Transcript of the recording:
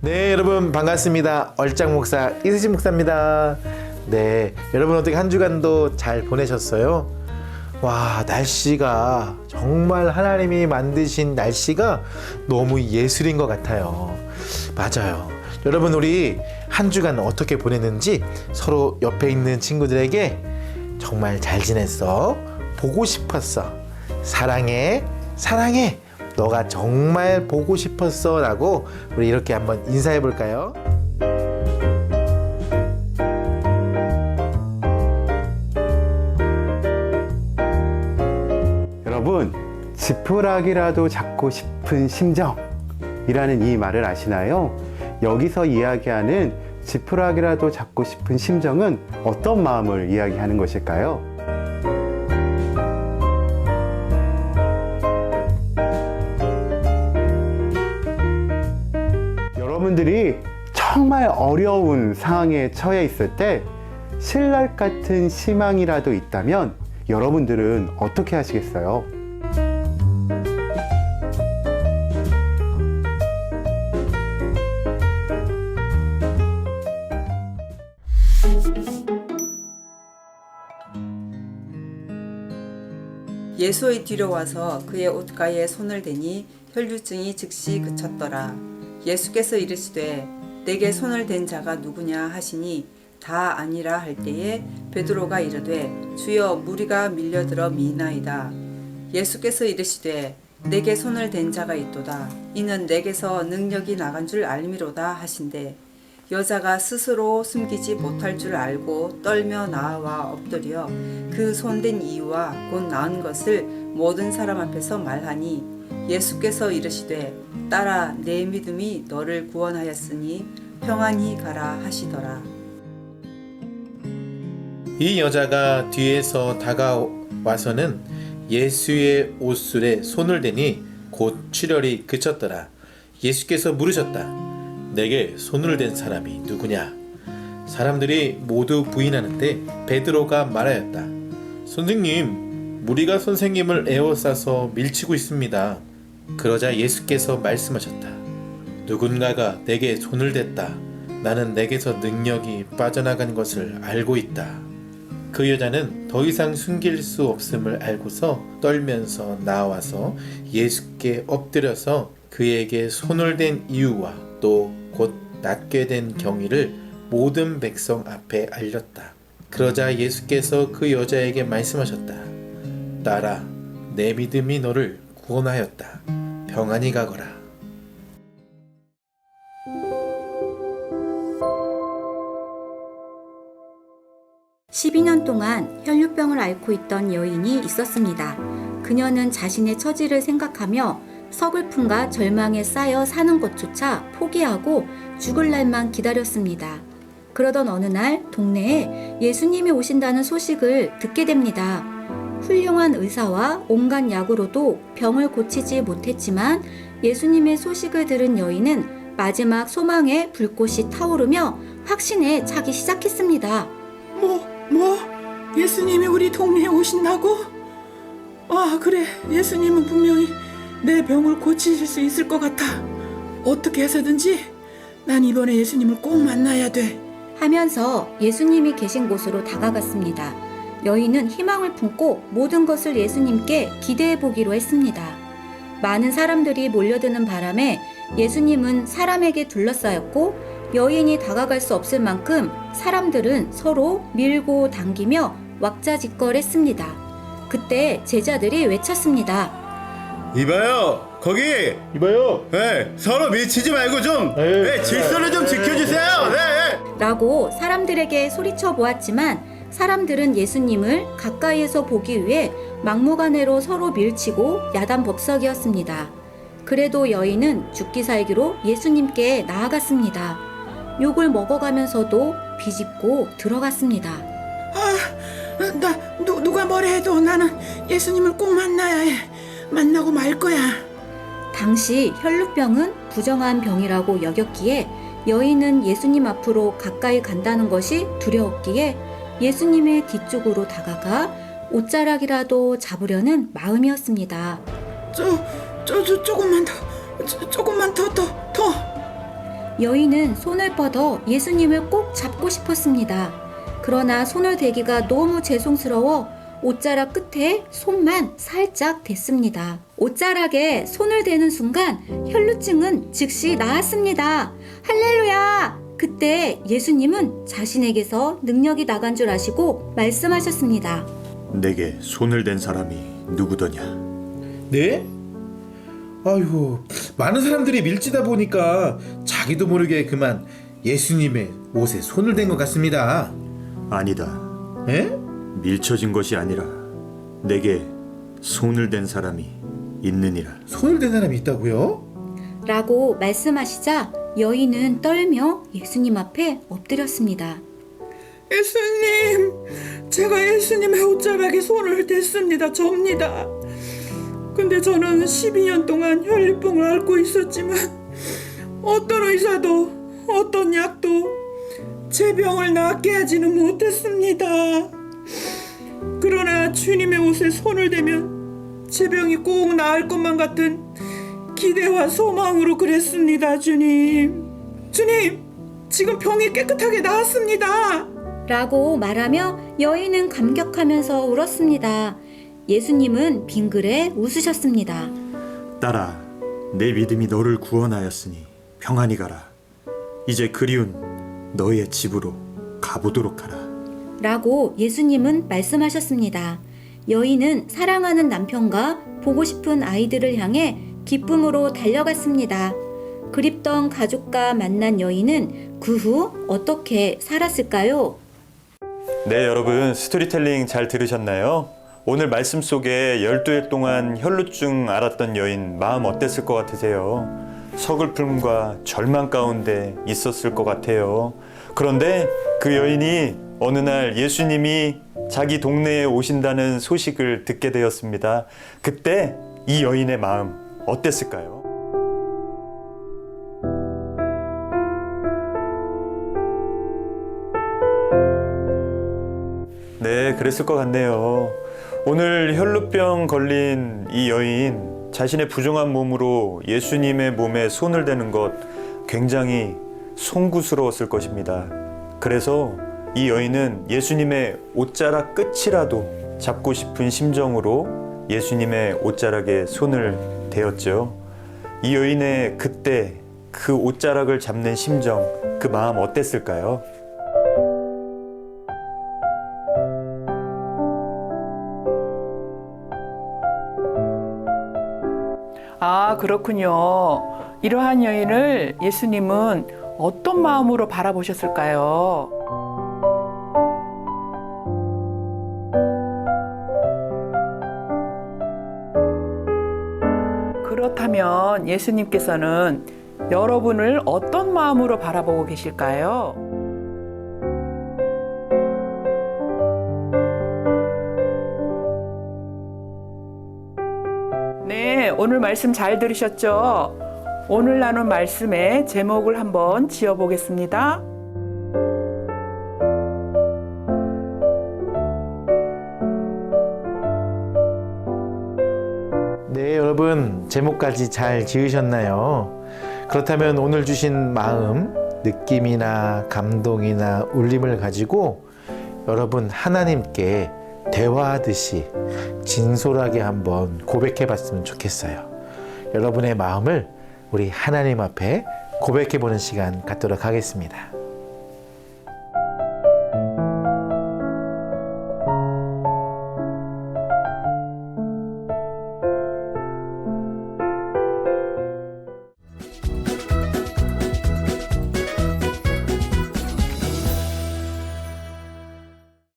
네, 여러분 반갑습니다. 얼짱 목사 이수진 목사입니다. 네, 여러분 어떻게 한 주간도 잘 보내셨어요? 와, 날씨가 정말 하나님이 만드신 날씨가 너무 예술인 것 같아요. 맞아요. 여러분 우리 한 주간 어떻게 보냈는지 서로 옆에 있는 친구들에게 정말 잘 지냈어. 보고 싶었어. 사랑해. 사랑해. 너가 정말 보고 싶었어. 라고 우리 이렇게 한번 인사해 볼까요? 여러분, 지푸라기라도 잡고 싶은 심정이라는 이 말을 아시나요? 여기서 이야기하는 지푸라기라도 잡고 싶은 심정은 어떤 마음을 이야기하는 것일까요? 여러분들이 정말 어려운 상황에 처해 있을 때 신랄 같은 희망이라도 있다면 여러분들은 어떻게 하시겠어요? 예수의 뒤로 와서 그의 옷가에 손을 대니 혈류증이 즉시 그쳤더라. 예수께서 이르시되 내게 손을 댄 자가 누구냐 하시니 다 아니라 할 때에 베드로가 이르되 주여 무리가 밀려들어 미나이다. 예수께서 이르시되 내게 손을 댄 자가 있도다. 이는 내게서 능력이 나간 줄 알미로다 하신대. 여자가 스스로 숨기지 못할 줄 알고 떨며 나와 엎드려 그 손댄 이유와 곧 나은 것을 모든 사람 앞에서 말하니 예수께서 이르시되 딸아 내 믿음이 너를 구원하였으니 평안히 가라 하시더라. 이 여자가 뒤에서 다가와서는 예수의 옷술에 손을 대니 곧 출혈이 그쳤더라. 예수께서 물으셨다. 내게 손을 댄 사람이 누구냐? 사람들이 모두 부인하는데 베드로가 말하였다. 선생님, 무리가 선생님을 에워싸서 밀치고 있습니다. 그러자 예수께서 말씀하셨다. 누군가가 내게 손을 댔다. 나는 내게서 능력이 빠져나간 것을 알고 있다. 그 여자는 더 이상 숨길 수 없음을 알고서 떨면서 나와서 예수께 엎드려서 그에게 손을 댄 이유와 또 곧 낫게 된 경위를 모든 백성 앞에 알렸다. 그러자 예수께서 그 여자에게 말씀하셨다. 딸아, 내 믿음이 너를 구원하였다. 평안히 가거라. 12년 동안 혈류병을 앓고 있던 여인이 있었습니다. 그녀는 자신의 처지를 생각하며 서글픔과 절망에 쌓여 사는 것조차 포기하고 죽을 날만 기다렸습니다. 그러던 어느 날 동네에 예수님이 오신다는 소식을 듣게 됩니다. 훌륭한 의사와 온갖 약으로도 병을 고치지 못했지만 예수님의 소식을 들은 여인은 마지막 소망의 불꽃이 타오르며 확신에 차기 시작했습니다. 뭐, 뭐? 예수님이 우리 동네에 오신다고? 아, 그래. 예수님은 분명히 내 병을 고치실 수 있을 것 같아. 어떻게 해서든지 난 이번에 예수님을 꼭 만나야 돼. 하면서 예수님이 계신 곳으로 다가갔습니다. 여인은 희망을 품고 모든 것을 예수님께 기대해 보기로 했습니다. 많은 사람들이 몰려드는 바람에 예수님은 사람에게 둘러싸였고 여인이 다가갈 수 없을 만큼 사람들은 서로 밀고 당기며 왁자지껄했습니다. 그때 제자들이 외쳤습니다. 이봐요 거기 이봐요. 네, 서로 밀치지 말고 좀 에이. 네, 질서를 좀 지켜주세요 네, 네. 라고 사람들에게 소리쳐 보았지만 사람들은 예수님을 가까이에서 보기 위해 막무가내로 서로 밀치고 야단 법석이었습니다. 그래도 여인은 죽기 살기로 예수님께 나아갔습니다. 욕을 먹어가면서도 비집고 들어갔습니다. 아, 나, 누, 누가 뭐래 해도 나는 예수님을 꼭 만나야 해. 만나고 말 거야. 당시 혈루병은 부정한 병이라고 여겼기에 여인은 예수님 앞으로 가까이 간다는 것이 두려웠기에 예수님의 뒤쪽으로 다가가 옷자락이라도 잡으려는 마음이었습니다. 저, 저, 저, 조금만 더, 저, 조금만 더, 더, 더. 여인은 손을 뻗어 예수님을 꼭 잡고 싶었습니다. 그러나 손을 대기가 너무 죄송스러워 옷자락 끝에 손만 살짝 댔습니다. 옷자락에 손을 대는 순간 혈루증은 즉시 나았습니다. 할렐루야! 그때 예수님은 자신에게서 능력이 나간 줄 아시고 말씀하셨습니다. 내게 손을 댄 사람이 누구더냐? 네? 아이고 많은 사람들이 밀지다 보니까 자기도 모르게 그만 예수님의 옷에 손을 댄 것 같습니다. 아니다. 에? 밀쳐진 것이 아니라 내게 손을 댄 사람이 있느니라. 손을 댄 사람이 있다고요? 라고 말씀하시자 여인은 떨며 예수님 앞에 엎드렸습니다. 예수님, 제가 예수님의 옷자락에 손을 댔습니다. 접니다. 근데 저는 12년 동안 혈류병을 앓고 있었지만 어떤 의사도 어떤 약도 제 병을 낫게 하지는 못했습니다. 그러나 주님의 옷에 손을 대면 제 병이 꼭 나을 것만 같은 기대와 소망으로 그랬습니다, 주님. 주님, 지금 병이 깨끗하게 나았습니다. 라고 말하며 여인은 감격하면서 울었습니다. 예수님은 빙글에 웃으셨습니다. 딸아, 내 믿음이 너를 구원하였으니 평안히 가라. 이제 그리운 너의 집으로 가보도록 하라. 라고 예수님은 말씀하셨습니다. 여인은 사랑하는 남편과 보고 싶은 아이들을 향해 기쁨으로 달려갔습니다. 그립던 가족과 만난 여인은 그 후 어떻게 살았을까요? 네, 여러분 스토리텔링 잘 들으셨나요? 오늘 말씀 속에 12일 동안 혈루증 앓았던 여인 마음 어땠을 것 같으세요? 서글픔과 절망 가운데 있었을 것 같아요. 그런데 그 여인이 어느 날 예수님이 자기 동네에 오신다는 소식을 듣게 되었습니다. 그때 이 여인의 마음 어땠을까요? 네, 그랬을 것 같네요. 오늘 혈루병 걸린 이 여인 자신의 부정한 몸으로 예수님의 몸에 손을 대는 것 굉장히 송구스러웠을 것입니다. 그래서 이 여인은 예수님의 옷자락 끝이라도 잡고 싶은 심정으로 예수님의 옷자락에 손을 대었죠. 이 여인의 그때 그 옷자락을 잡는 심정, 그 마음 어땠을까요? 아, 그렇군요. 이러한 여인을 예수님은 어떤 마음으로 바라보셨을까요? 그렇다면 예수님께서는 여러분을 어떤 마음으로 바라보고 계실까요? 네, 오늘 말씀 잘 들으셨죠? 오늘 나눈 말씀의 제목을 한번 지어보겠습니다. 네, 제목까지 잘 지으셨나요? 그렇다면 오늘 주신 마음, 느낌이나 감동이나 울림을 가지고 여러분 하나님께 대화하듯이 진솔하게 한번 고백해 봤으면 좋겠어요. 여러분의 마음을 우리 하나님 앞에 고백해 보는 시간 갖도록 하겠습니다.